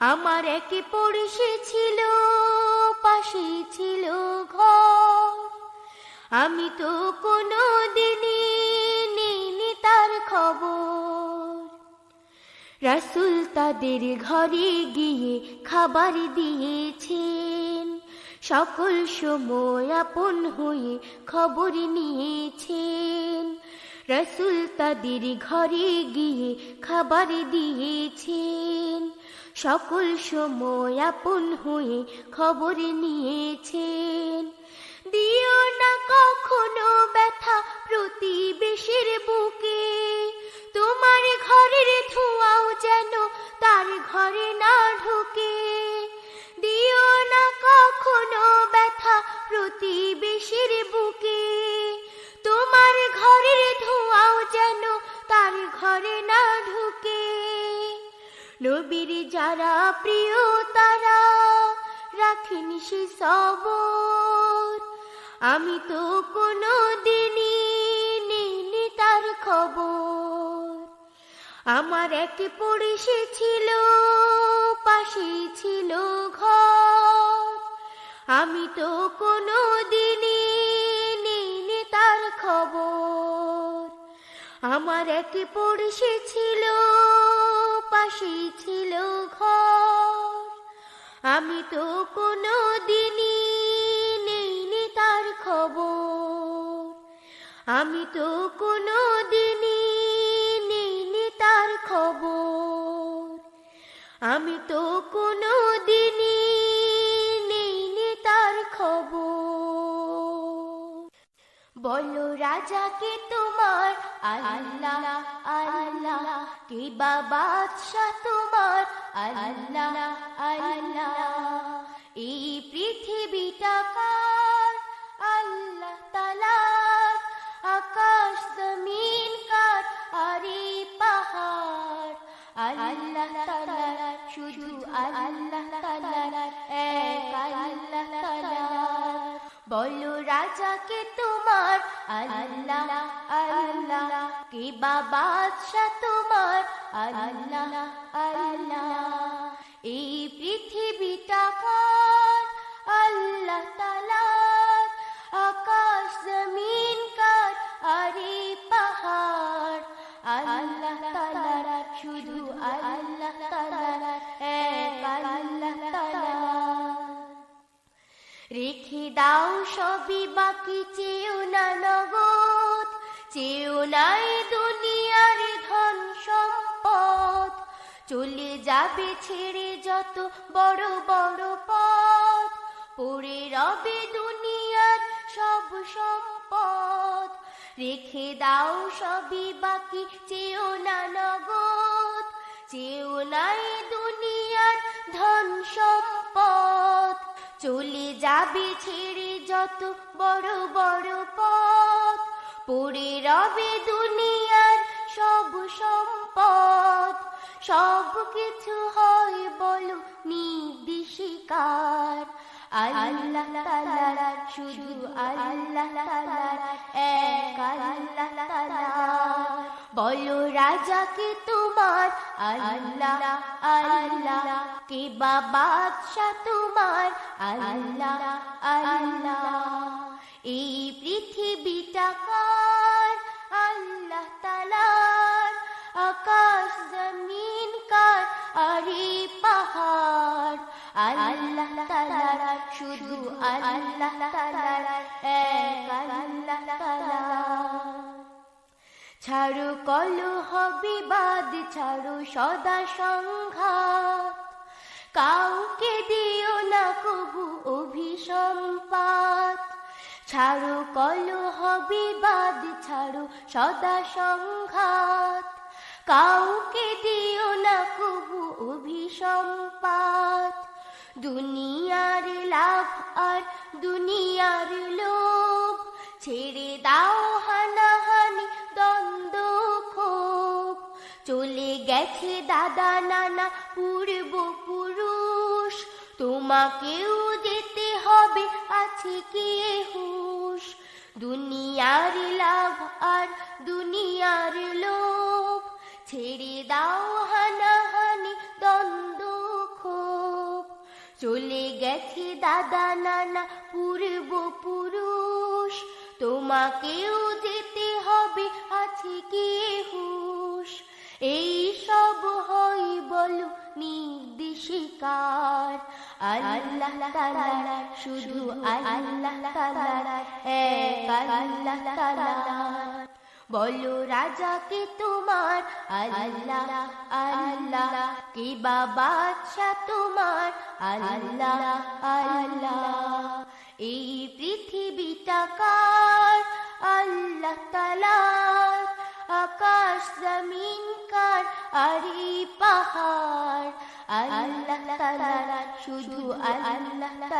আমার একে পড়শি ছিল, পাশে ছিল ঘর। আমি তো কোনো দিনই নিইনি তার খবর। রাসুল তাদের ঘরে গিয়ে খাবার দিয়েছেন। সকল সময় আপন হয়ে খবর নিয়েছেন। রসুল তাদের ঘরে গিয়ে খাবার দিয়েছেন। সকল সময় আপন হয়ে খবর নিয়েছেন। দিও না কখনো ব্যথা প্রতিবেশীর বুকে। তোমার ঘরের ধোঁয়াও যেন তার ঘরে না ঢুকে। দিও না কখনো ব্যথা প্রতিবেশীর বুকে নবীর যারা প্রিয়, তারা রাখেন সে সবর। আমি তো কোনো দিনই নিইনি তার খবর। আমার এক পড়েছে ছিল, পাশে ছিল ঘর। আমি তো কোনো দিনই নিইনি তার খবর। আমার এক পড়েছে ছিল পাশে ছিল ঘর। আমি তো কোনো দিনই নেইনি তার খবর। আমি তো কোনো দিনই নেইনি তার খবর। আমি তো কোনো রাজাকে তোমার আল্লাহ আল্লাহ। কে বাদশাহ তোমার আল্লাহ আল্লাহ। এই পৃথিবীটা কার? আল্লাহ তালার। আকাশ জমিন কার? আর পাহাড়। আল্লাহ তালার, শুধু আল্লাহ তালার। বলো রাজাকে তোমার, আল্লাহ আল্লাহ, কে বাবা বাদশাহ তোমার, আল্লাহ আল্লাহ। এই পৃথিবীটা কার? আল্লাহ তালার। আকাশ জমিন কার? আরে পাহাড়। আল্লাহ তালার, শুধু আল্লাহ তালার, এক আল্লাহ তালার। রেখে দাও সবই বাকি চেয়েও না নগদ চেয়েও নাই দুনিয়ার ধন সম্পদ। চলে যাবে ছেড়ে যত বড় বড় পথ, পড়ে রবে দুনিয়ার সব সম্পদ। রেখে দাও সবই বাকি চেয়েও না নগদ চেয়েও নাই দুনিয়ার ধন সম্পদ। চলে যাবে ছেড়ে যত বড় বড় পথ, পড়ে রবে দুনিয়ার সব সম্পদ। সব কিছু হয় বলো নির্দেশিকার আল্লাহ শুধু আল্লাহ বলো রাজাকে তোমার? আল্লাহ আল্লাহ, কে বাবা বাদশাহ তোমার? আল্লাহ আল্লাহ, এই পৃথিবীটা কার? আল্লাহ তালার, আকাশ জমিন কার? আর পাহাড়, আল্লাহ তালার, শুধু আল্লাহ তালার, এক আল্লাহ তালার। ছাড়ো কলহ বিবাদ, ছাড়ো সদা সংঘাত। কাউকে দিও না কবু অভিসম্পাত। ছাড়ো কলহ বিবাদ, ছাড়ো সদা সংঘাত। কাউকে দিও না কবু অভিসম্পাত। দুনিয়ার লাভ আর দুনিয়ার লোভ, ছেড়ে দাও গেছে দাদা, নানা, পূর্ব পুরুষ, তোমাকেও যেতে হবে, আছে কে হুশ? দুনিয়ার লাভ আর দুনিয়ার লোভ, ছেড়ে দাও হানাহানি, দ্বন্দ্ব, ক্ষোভ। দাদা, নানা, পূর্ব পুরুষ, তোমাকেও যেতে হবে, আছে কি হুশ? এই সব হয় বলো নির্দেশিকার। আল্লাহ তাআলা শুধু আল্লাহ আল্লাহ বলো রাজাকে তোমার, আল্লাহ আল্লাহ, কি আচ্ছা তোমার, আল্লাহ আল্লাহ। এই পৃথিবীটা কার? আল্লাহ তালার। আকাশ জমিন কার, আর পাহাড়। আল্লাহ শুধু আল্লাহ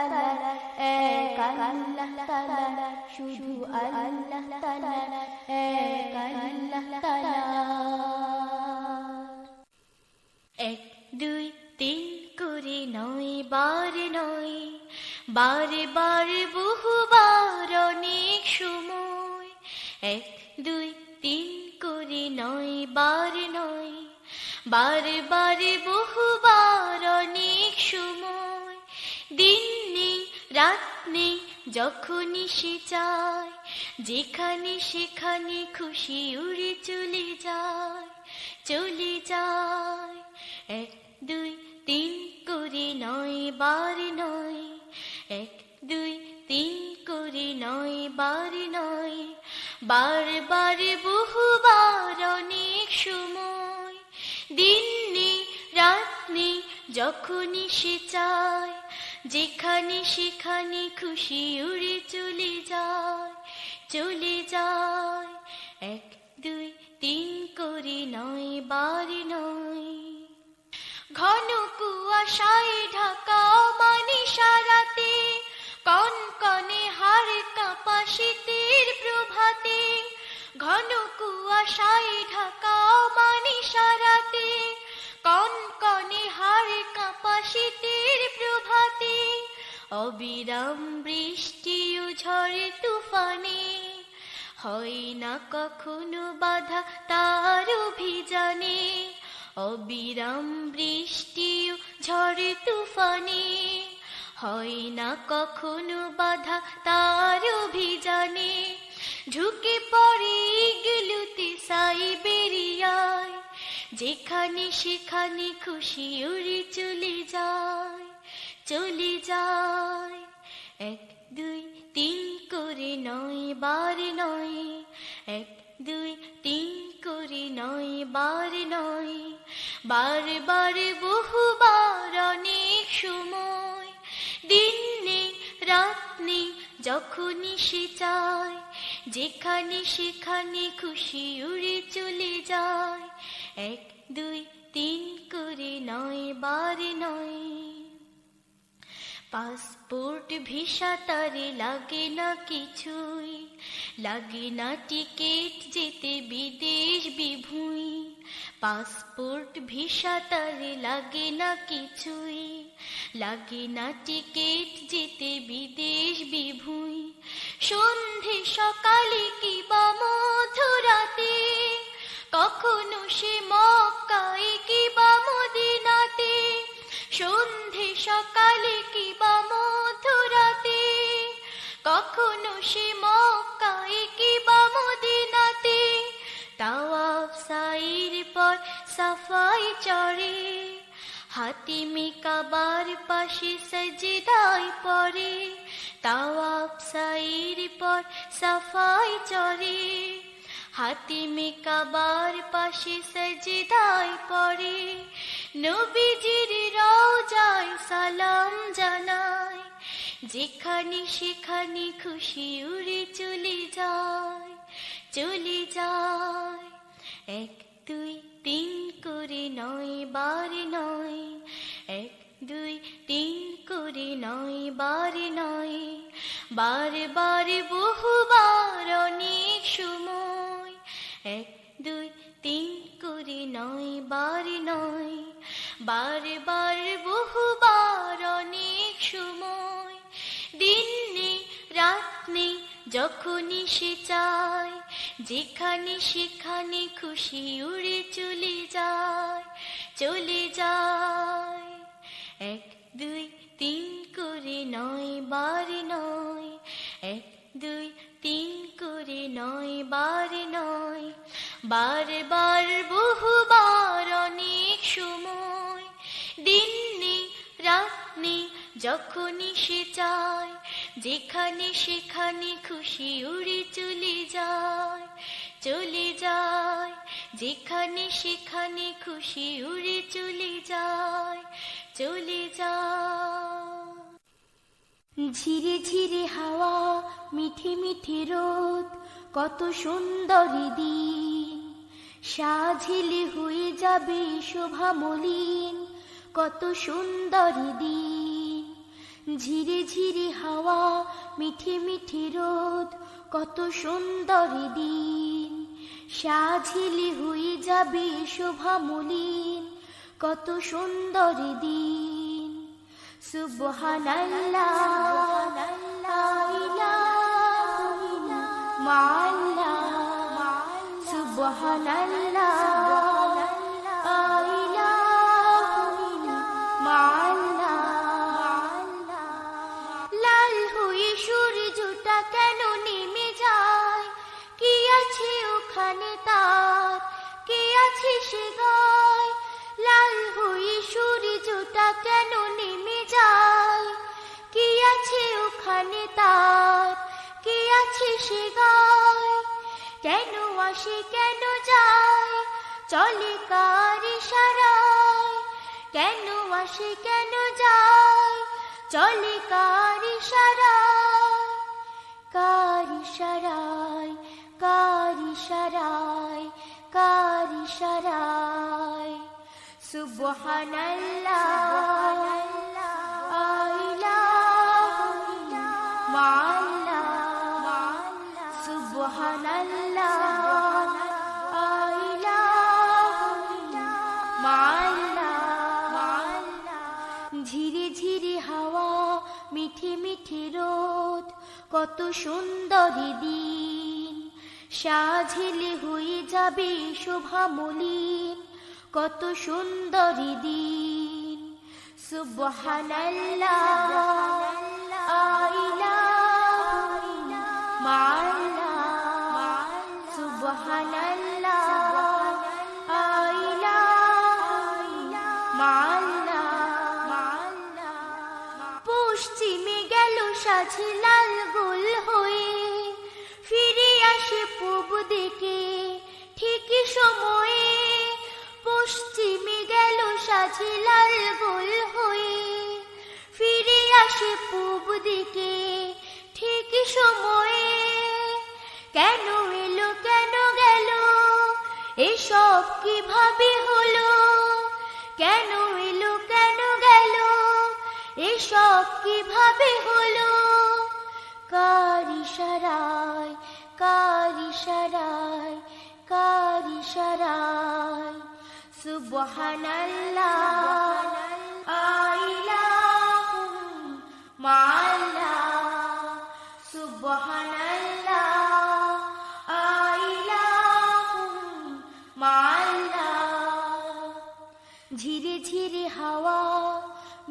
এক আল্লাহ শুধু আল্লাহ এক আল্লাহ এক, দুই, তিন করে নয়, বার, নয়। বারে বারে, বহুবার অনেক সময়। এক, দুই নয়, বার নয়, বারে বারে বহুবার অনেক সময়, দিন নেই রাত নেই যখনই সে চায়, যেখানে সেখানে খুশি উড়ে চলে যায় চলে যায়। এক, দুই, তিন করে নয়, বার নয়, এক, দুই, তিন করে নয়, বার নয়, বার বার বহুবার সময়। দিন নেই রাত নেই যখনই সে চায়, যেখানে সেখানে খুশি উড়ে চলে যায় চলে যায়। এক, দুই, তিন করে নয়, বার নয়। ঘন কুয়াশায় ঢাকা মানে সারাতে কন কনে হার কাঁপা শীতের প্রভাতে ঘন কুয়াশায় ঢাকা মানে সারাতে কন কনে হার কাঁপা শীতের প্রভাতে। অবিরাম বৃষ্টি ও ঝড়ে তুফানে, হয় না কখনো বাধা তার অভিযানে। অবিরাম বৃষ্টি ঝড়ে তুফানে, হয় না কখনো বাধা তার অভিযানে। ঢুকে পড়ে গেলুতে সাইবেরিয়ায়। যেখানে সেখানে খুশি উড়ে চলে যায় চলে যায়। এক, দুই, তিন করে নয়, বার নয়। এক, দুই, তিন করে নয়, বার নয়। বার বার, বহুবার অনেক সময়, দিন নেই রাত নেই যখনই সে চায় যেখানে সেখানে খুশি উড়ে চলে যায়। এক, দুই, তিন করে নয়, বার নয়। পাসপোর্ট, ভিসা তারে লাগে না কিছুই। লাগে না টিকিট যেতে বিদেশ বিভুই। পাসপোর্ট, ভিসা তারে লাগে না কিছুই। লাগে না টিকিট যেতে বিদেশ বিভুই। সন্ধে সকালে কি বা মধুরাতে কখনো সে মক্কায় কি বা মদিনাতে? সন্ধে সকালে কি বা মধুরাতে কখনো সে মক্কায় কি বা মদিনাতে? তাওয়াফ সাইর পর সাফাই চড়ে। হাতিমি কাবার পাশে সজদায় পড়ে তাওয়াফ সাইর পর সাফাই চড়ে। হাতিমে কাবার পাশে সজদায় পড়ে, নবীজির রওজায় সালাম জানায়। যেখানে সেখানে খুশি উড়ে চলে যায় চলে যায়। এক, দুই, তিন করে নয় বার নয় দুই তিন করে নয়, বার নয়, বার বার বহুবার অনেক সময়। এক, দুই, তিন করে নয়, বার নয়, বার বার বহুবার অনেক সময়। দিন নেই রাত নেই যখনই সে চায়, যেখানে সেখানে খুশি উড়ে চলে যায় চলে যায়। এক, দুই, তিন করে নয়, বার নয়। এক, দুই, তিন করে নয়, বার নয়। বার বার, বহুবার অনেক সময়। দিন নেই রাত নেই যখনই সে চায়, যেখানে সেখানে খুশি উড়ে চলে যায় চলে যায়। যেখানে সেখানে খুশি উড়ে চলে যায় চলে যায় ঝিরে ঝিরে হাওয়া, মিঠে মিঠে রোদ, কত সুন্দরী দিন। সাঝিলে হয়ে যাবে শোভা মলিন, কত সুন্দরী দিন। ঝিরে ঝিরে হাওয়া, মিঠে মিঠে রোদ, কত সুন্দরী দিন। সাঝিলে হয়ে যাবে শোভা মলিন কত সুন্দর দিন। সুবহানাল্লাহ মাল্লা সুবহানাল্লাহ কে আছে সে গায়। কেন আসে, কেন যায়? চলে কার ইশারায়? কেন আসে, কেন যায়? চলে কার ইশারায়? কার ইশারায়? কার ইশারায়? কার ইশারায়? সুবহানাল্লাহ। কত সুন্দরী দিন। সাঝিলে হয়ে যাবে শোভা মলিন কত সুন্দরী দিন। সুবহানাল্লাহ পশ্চিমে গেল সাঝে লাল সময়ে পশ্চিমে গেল সাঝে লাল গোল হয়ে। ফিরে আসে পূব দিকে ঠিকই সময়ে। কেন এলো, কেন গেল, এসব কীভাবে হলো? কেন এলো, কেন গেল, এসব কীভাবে হলো? কার ইশারায় কার ইশারায় ইশারায় সুবহানাল্লাহ আইলাহু মা'আল্লাহ, সুবহানাল্লাহ আইলাহু মা'আল্লাহ। ঝিরে ঝিরে হাওয়া,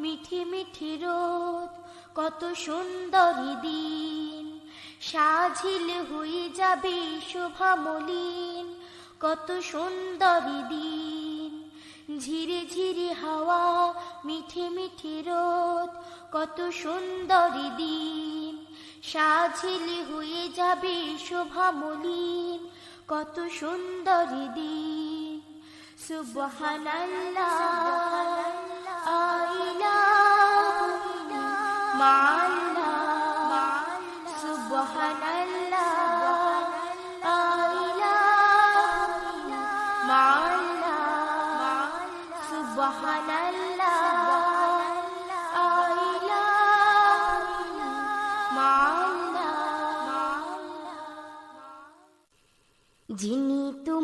মিঠে মিঠে রোদ, কত সুন্দরী দিন। সাঝিল হয়ে যাবে শোভা মলিন কত সুন্দরী দিন। ঝিরে ঝিরে হাওয়া, মিঠে মিঠে রোদ, কত সুন্দরী দিন। সাঝিল হয়ে যাবে শোভা মলিন কত সুন্দরী দিন। সুবহানাল্লাহ যিনি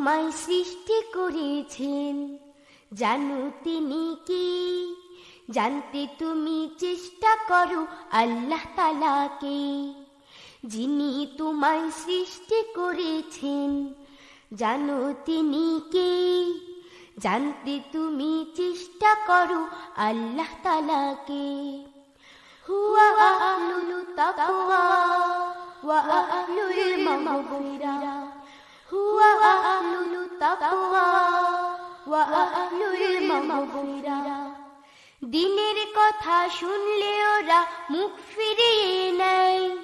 তোমায় সৃষ্টি করেছেন। জানো তিনি কি? জানতে তুমি চেষ্টা করো আল্লাহ তালাকে যিনি তোমায় সৃষ্টি করেছেন, জানো তিনি কে? জানতে তুমি চেষ্টা করো আল্লাহ তালাকে হুয়া আহলুল তাকওয়া, ওয়া আহলুল মাগফিরা। আহলুল তাকওয়া ওয়া আহলুল মাগফিরা দিনের কথা শুনলে ওরা মুখ ফিরিয়ে নেয়।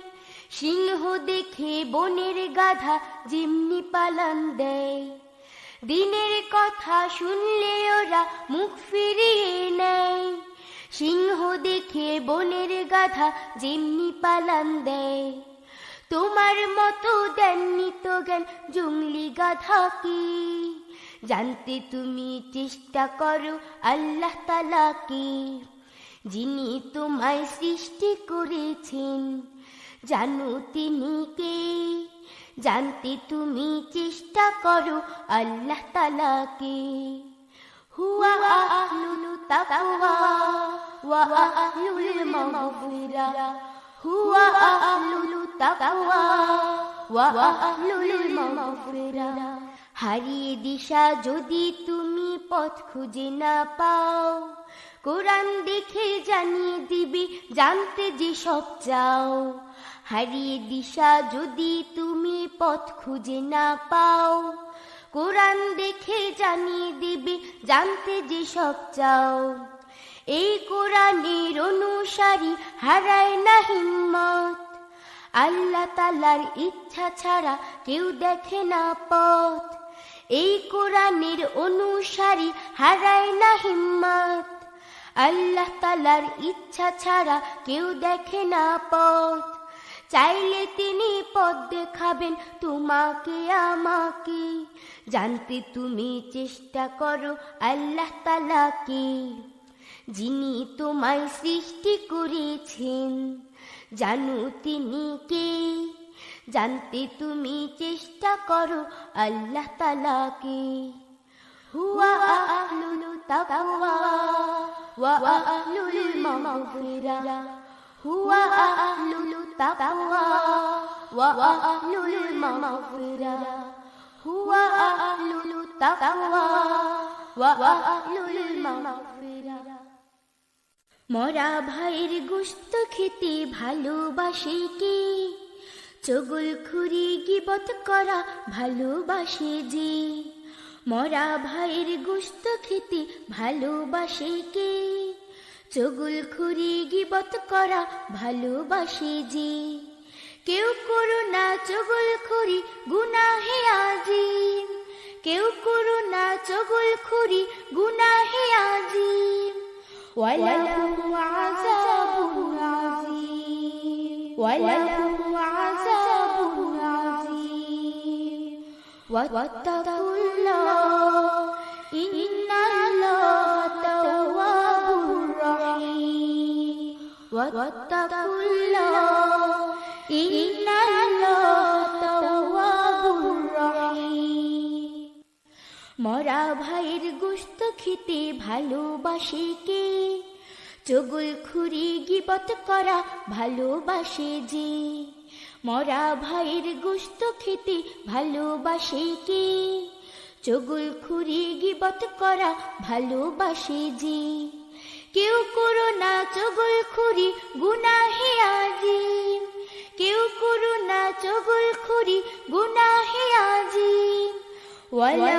সিংহ দেখে বনের গাধা যেমনি পালন দেয়। দিনের কথা শুনলে ওরা মুখ ফিরিয়ে নেয়। সিংহ দেখে বনের গাধা যেমনি পালন দেয়। তোমার মতো দেননি তো জ্ঞান জঙ্গলি গাধা কি? জানতে তুমি চেষ্টা করো, আল্লাহ তালা কি? যিনি তোমায় সৃষ্টি করেছেন, জানো তিনি কে? জানতে তুমি চেষ্টা করো, আল্লাহ তালা কে? হুয়া আহলুল তাকওয়া, ওয়া আহলুল মাগফিরা। আহলুল তাকওয়া ওয়া আহলুল মাগফিরা হারিয়ে দিশা যদি তুমি পথ খুঁজে না পাও, কোরআন দেখে জানিয়ে দিবি, জানতে যে সব চাও। হারিয়ে দিশা যদি তুমি পথ খুঁজে না পাও, কোরআন দেখে জানিয়ে দিবি, জানতে যে সব চাও। এই কোরআনের অনুসারী হারায় না হিম্মত। আল্লাহ তালার ইচ্ছা ছাড়া কেউ দেখে না পথ। এই কোরআনের অনুসারী হারায় না হিম্মত। আল্লাহ তালার ইচ্ছা ছাড়া কেউ দেখে না পথ। চাইলে তিনি পথ দেখাবেন, তোমাকে, আমাকে। জানতে তুমি চেষ্টা করো আল্লাহ তালাকে যিনি তোমায় সৃষ্টি করেছেন। জানো তিনি কে? জানতে তুমি চেষ্টা করো আল্লাহ তালাকে হুয়া আহলুল তাকওয়া, ওয়া আহলুল মাগফিরা। হুয়া আহলুল তাকওয়া, ওয়া আহলুল মাগফিরা। হুয়া আহলুল তাকওয়া, ওয়া আহলুল মাগফিরা। মরা ভাইয়ের গোস্ত খেতে ভালোবাসে কে? চগুল খুরি গিবত করা ভালোবাসে যে? মরা ভাইয়ের গোস্ত খেতে ভালোবাসে কে? চগুল খুরি গিবত করা ভালোবাসে যে? কেউ করো না চগুল খুরি গুনাহে আজিম। কেউ করো না চগুল খুরি গুনাহে আজিম। ولهم عذاب عظيم ولهم عذاب عظيم واتقوا الله إن الله تواب رحيم واتقوا الله إن الله تواب رحيم মরা ভাইয়ের গোস্ত খেতে ভালোবাসে কে? চগুল খুরি গিবত করা ভালোবাসে যে? মরা ভাইয়ের গোস্ত খেতে ভালোবাসে কে? চগুল খুরি গিবত করা ভালোবাসে যে? কেউ করো না চগুল খুরি গুনাহে আজি কেউ করো না চগুল খুরি গুনাহে আজি ওয়ালা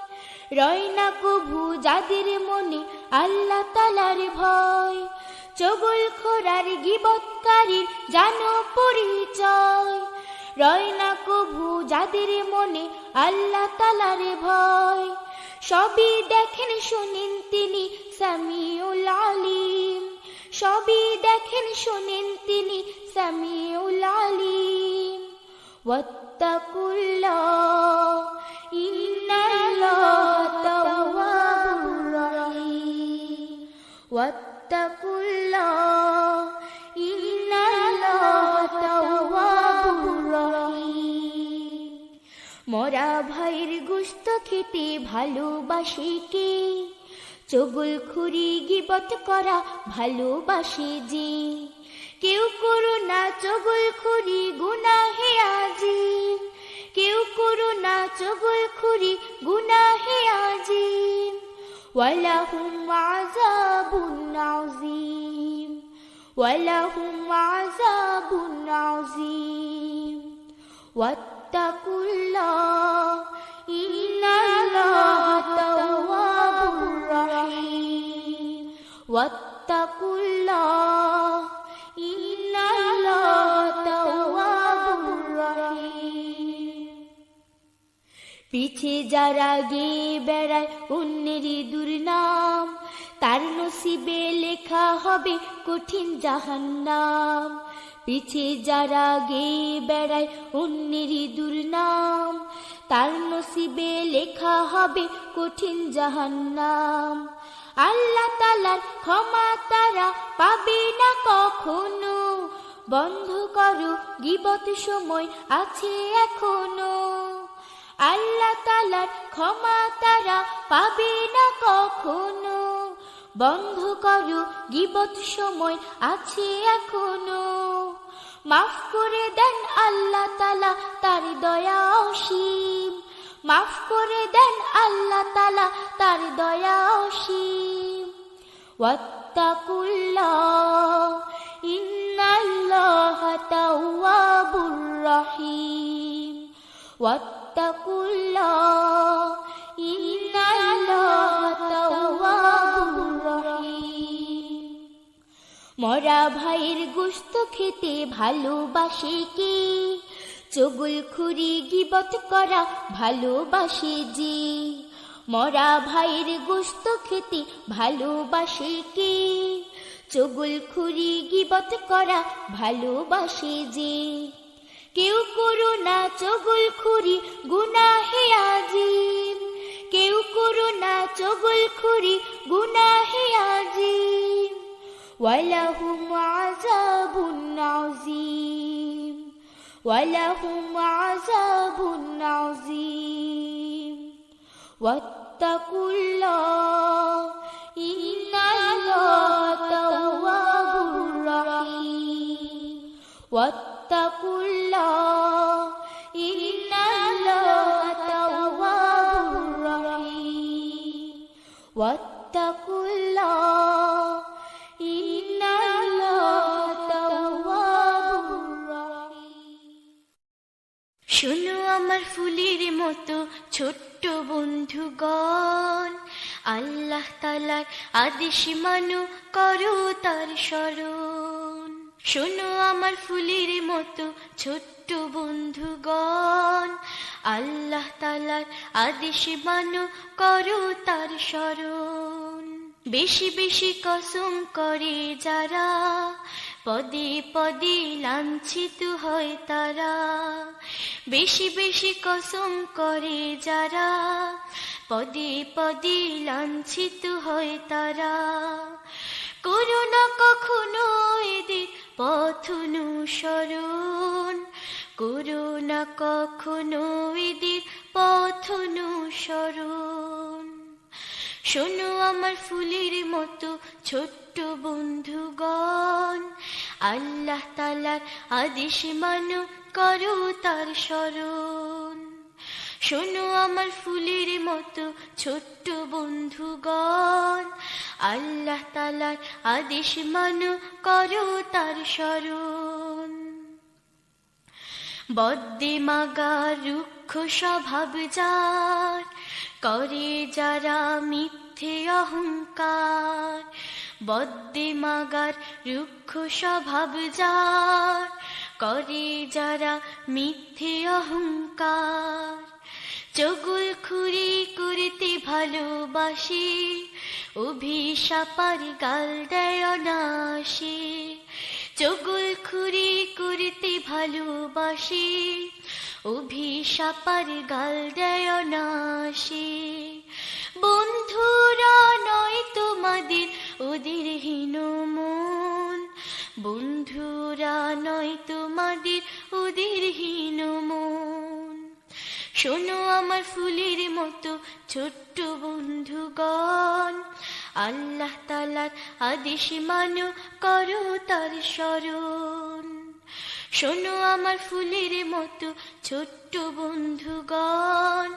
রয় না কভু যাদের মনে আল্লাহ তালার ভয়। চগল খোরার গিবৎকারীর জান পরিচয়। রয় না কভু যাদের মনে আল্লাহ তালার ভয়। সবই দেখেন শুনেন তিনি সামিউল আলিম। সবই দেখেন শুনেন তিনি সামিউল আলিম। ওয়াত্তাকুল্লাহ ইন্না গোস্ত খেতে ভালোবাসে কে? চগুল খুরি গিবত করা ভালোবাসে যে? কেউ করো না চগুল খুরি গুনা হে আজি। কেউ করো না চগুল খুরি গুনা হে আজি। ওয়ালাহুম আযাবুন আযীম। ওয়ালাহুম আযাবুন আযীম। ওয়াত্তাকুল্লাহ। الله إن الله تواب رحيم واتقوا الله إن الله تواب رحيم পিছে যারা গিয়ে বেড়ায় অন্যেরই দুর্নাম তার নসিবে লেখা হবে কঠিন জাহান্নাম পিছে যারা গেয়ে বেড়ায় অন্যেরই দুর্নাম তার নসিবে লেখা হবে কঠিন জাহান্নাম। আল্লাহ তালার ক্ষমা তারা পাবে না কখনো। বন্ধ করো, গিবত সময় আছে এখনও। আল্লাহ তালার ক্ষমা তারা পাবে না কখনো। বন্ধ করো, গিবত সময় আছে এখনও। মাফ করে দেন আল্লাহ তালা তার দয়া অসীম। মাফ করে দেন আল্লাহ তালা তার দয়া অসীম। ওয়াত্তাকুল্লাহ, ইন্নাল্লাহ তাওয়াবুর রহিম। ওয়াত্তাকুল্লাহ মরা ভাইয়ের গোস্ত খেতে ভালোবাসে কে? চগুল খুরি গিবত করা ভালোবাসে যে? মরা ভাইয়ের গোস্ত খেতে ভালোবাসে কে? চগুল খুরি গিবত করা ভালোবাসে যে? কেউ করো না চগুল খুরি গুনাহে আজিম। কেউ করো না চগুল খুরি গুনাহে আজিম। ولهم عذاب عظيم. ولهم عذاب عظيم. واتقوا الله إن الله تواب رحيم. واتقوا الله رحيم. واتقوا الله ফুলের মতো ছোট্ট বন্ধুগণ, আল্লাহ তালার আদেশ মানো, করো তার স্মরণ। শোনো আমার ফুলের মতো ছোট্ট বন্ধুগণ, আল্লাহ তালার আদেশ মানো, করো তার স্মরণ। বেশি বেশি কসম করে যারা পদে পদে লাঞ্ছিত হয় তারা। বেশি বেশি কসম করে যারা, পদে পদে লাঞ্ছিত হয় তারা। করোনা কখনো এদের পথ অনুসরণ করোনা কখনো এদের পথ অনুসরণ। শোনো আমার ফুলের মতো ছোট্ট বন্ধুগণ, আল্লাহ তালার আদেশ মানো, করো তার স্মরণ। শোনো আমার ফুলের মতো ছোট্ট বন্ধুগণ, আল্লাহ তালার আদেশ মানো, করো তার স্মরণ। বদ্দে মাগা রুক্ষ স্বভাব যার, করে যারা মিথ্যে অহংকার বদ্দে মাগার রুক্ষ স্বভাব যার, করে যারা মিথ্যে অহংকার। চগুল খুরি করতে ভালোবাসে, অভিশাপার গাল দেয় নাশে চগুল খুরি করতে ভালোবাসে অভিশাপার গাল দেয় নাশে বন্ধুরা নয় তোমাদের ওদের হীন মন। বন্ধুরা নয় তোমাদের ওদের হীন মন। শোনো আমার ফুলের মতো ছোট্ট বন্ধুগণ। আল্লাহ তালার আদেশ মানো করো তার স্মরণ। শোনো আমার ফুলের মতো ছোট্ট বন্ধুগণ।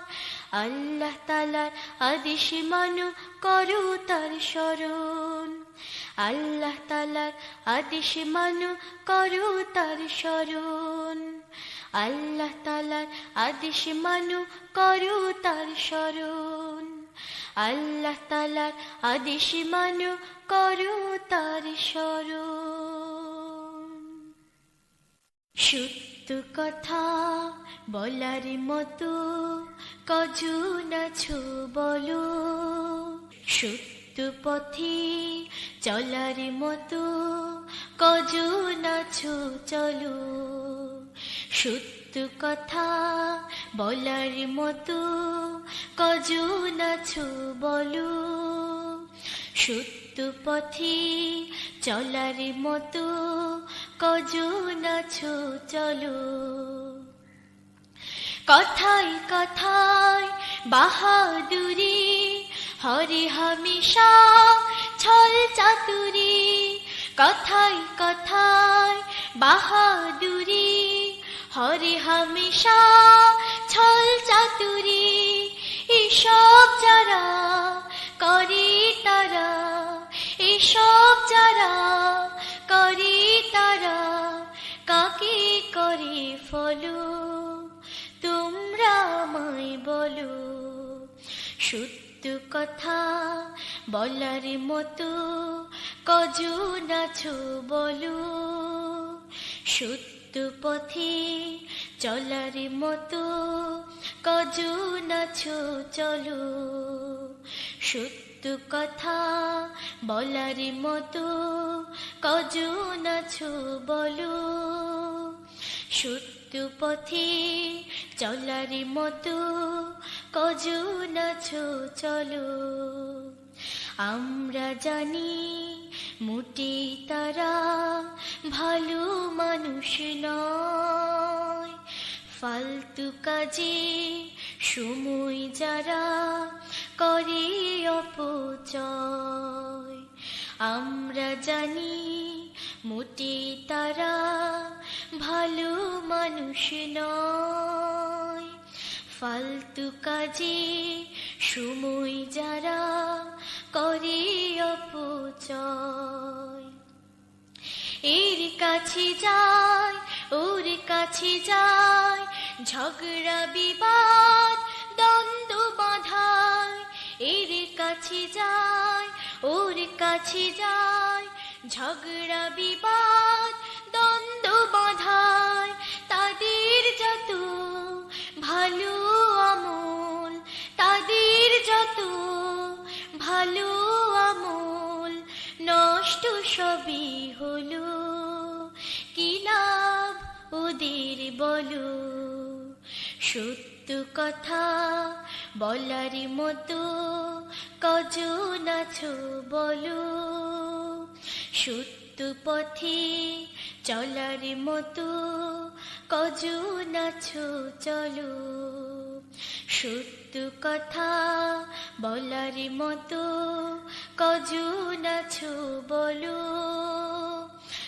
আল্লাহ তালার আদেশ মানো, করো তার স্মরণ। আল্লাহ তালার আদেশ মানো, করো তার স্মরণ। আল্লাহ তালার আদেশ মানো, করো তার স্মরণ। আল্লাহ তালার আদেশ মানো, করো তার স্মরণ। সত্য কথা বলার মতো কজন আছো বলো। সত্য পথে চলার মতো কজন আছো চলো। সত্য কথা বলার মতো কজন আছো বলো। সত্য পথে চলার মতো কজন আছো চলো। কথায় কথায় বাহাদুরি, হরে হামেশা, ছল চাতুরি। কথায় কথায় বাহাদুরি, হরে হামেশা, ছল চাতুরি। এসব যারা করে তারা, এসব যারা তারা কাকে করে ফলো? তোমরা আমায় বলো। সত্য কথা বলার মতো কজন আছো বলো? সত্য পথে চলার মতো কজন আছো চলো? সত্য কথা, বলার মতো কজন আছো বলো। সত্য পথে চলার মতো কজন আছো চলো। আমরা জানি মোটে তারা ভালো মানুষ নয়। ফালতু কাজে সময় যারা করে অপচয় আমরা জানি মোটে তারা ভালো মানুষ নয়। ফালতু কাজে সময় যারা করে অপচয় এর কাছে যায়, ওর কাছে যায়, ঝগড়া বিবাদ এর কাছে যায়, ওর কাছে যায়। ঝগড়া, বিবাদ, দ্বন্দ্ব বাধায়। তাদের যত ভালো আমল, তাদের যত ভালো আমল, নষ্ট সবই হলো। কি লাভ ওদের বলো? সত্য কথা বলার মতো কজন আছো বলো। সত্য পথে চলার মতো কজন আছো চলো। সত্য কথা বলার মতো কজন আছো বলো।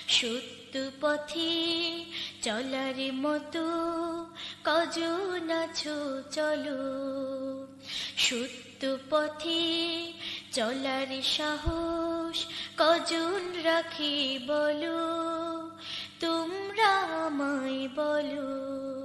সত্য পথে চলার মতো কজন আছো চলো। সত্য পথে চলার সাহস কজন রাখে বলো? তোমরা আমায় বলো।